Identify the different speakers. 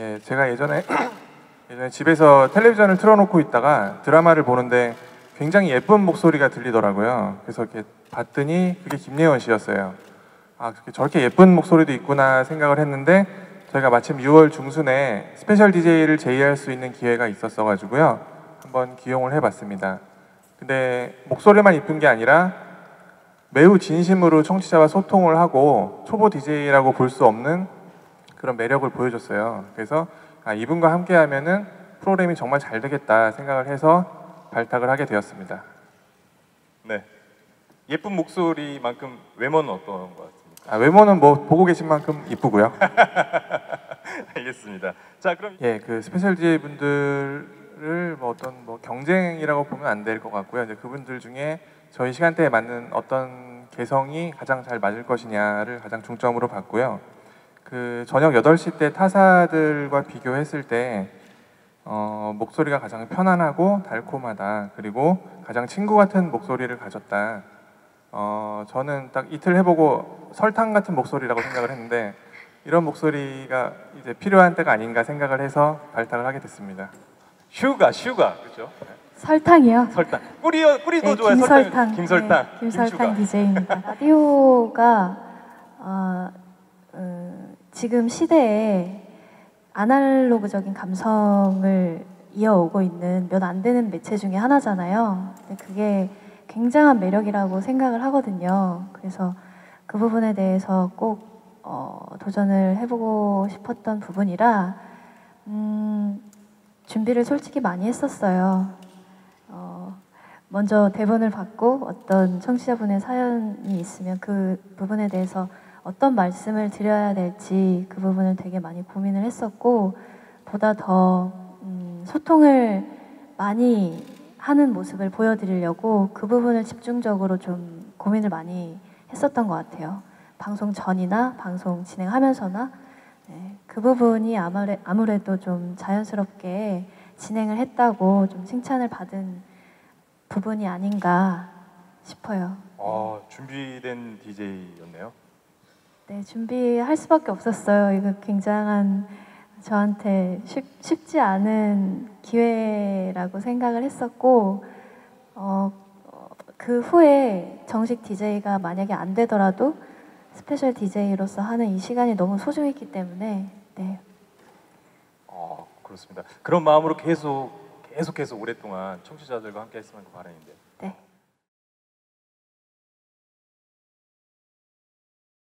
Speaker 1: 예, 제가 예전에 예전에 집에서 텔레비전을 틀어놓고 있다가 드라마를 보는데 굉장히 예쁜 목소리가 들리더라고요. 그래서 이렇게 봤더니 그게 김예원 씨였어요. 아, 저렇게 예쁜 목소리도 있구나 생각을 했는데 저희가 마침 6월 중순에 스페셜 DJ를 제의할 수 있는 기회가 있었어 가지고요. 한번 기용을 해 봤습니다. 근데 목소리만 이쁜 게 아니라 매우 진심으로 청취자와 소통을 하고 초보 DJ라고 볼 수 없는 그런 매력을 보여줬어요. 그래서 아, 이분과 함께 하면은 프로그램이 정말 잘 되겠다 생각을 해서 발탁을 하게 되었습니다.
Speaker 2: 네. 예쁜 목소리만큼 외모는 어떤 것 같습니까?
Speaker 1: 아, 외모는 뭐 보고 계신 만큼 이쁘고요.
Speaker 2: 알겠습니다. 자, 그럼
Speaker 1: 예, 그 스페셜 DJ 분들을 뭐 어떤 뭐 경쟁이라고 보면 안 될 것 같고요. 이제 그분들 중에 저희 시간대에 맞는 어떤 개성이 가장 잘 맞을 것이냐를 가장 중점으로 봤고요. 그 저녁 8시 때 타사들과 비교했을 때 어, 목소리가 가장 편안하고 달콤하다. 그리고 가장 친구 같은 목소리를 가졌다. 어, 저는 딱 이틀 해보고 설탕 같은 목소리라고 생각을 했는데 이런 목소리가 이제 필요한 때가 아닌가 생각을 해서 발탁을 하게 됐습니다.
Speaker 2: 슈가, 슈가, 그렇죠?
Speaker 3: 설탕이요.
Speaker 2: 설탕. 꿀이요, 꿀이도
Speaker 3: 네,
Speaker 2: 좋아요.
Speaker 3: 김설탕.
Speaker 2: 설탕. 김설탕.
Speaker 3: 네, 김설탕. DJ입니다. 라디오가 어, 음, 지금 시대에 아날로그적인 감성을 이어오고 있는 몇 안 되는 매체 중에 하나잖아요. 근데 그게 굉장한 매력이라고 생각을 하거든요. 그래서 그 부분에 대해서 꼭 어, 도전을 해보고 싶었던 부분이라 음, 준비를 솔직히 많이 했었어요. 어, 먼저 대본을 받고 어떤 청취자분의 사연이 있으면 그 부분에 대해서 어떤 말씀을 드려야 될지 그 부분을 되게 많이 고민을 했었고 보다 더 음, 소통을 많이 하는 모습을 보여드리려고 그 부분을 집중적으로 좀 고민을 많이 했었던 것 같아요. 방송 전이나 방송 진행하면서나 네, 그 부분이 아무래, 아무래도 좀 자연스럽게 진행을 했다고 좀 칭찬을 받은 부분이 아닌가 싶어요.
Speaker 2: 어, 준비된 DJ였네요.
Speaker 3: 네, 준비할 수밖에 없었어요. 이거 굉장한 저한테 쉽, 쉽지 않은 기회라고 생각을 했었고, 어, 어, 그 후에 정식 DJ가 만약에 안 되더라도 스페셜 DJ로서 하는 이 시간이 너무 소중했기 때문에, 네,
Speaker 2: 어, 그렇습니다. 그런 마음으로 계속 계속해서 오랫동안 청취자들과 함께 했으면 하는 바람인데.
Speaker 3: 네.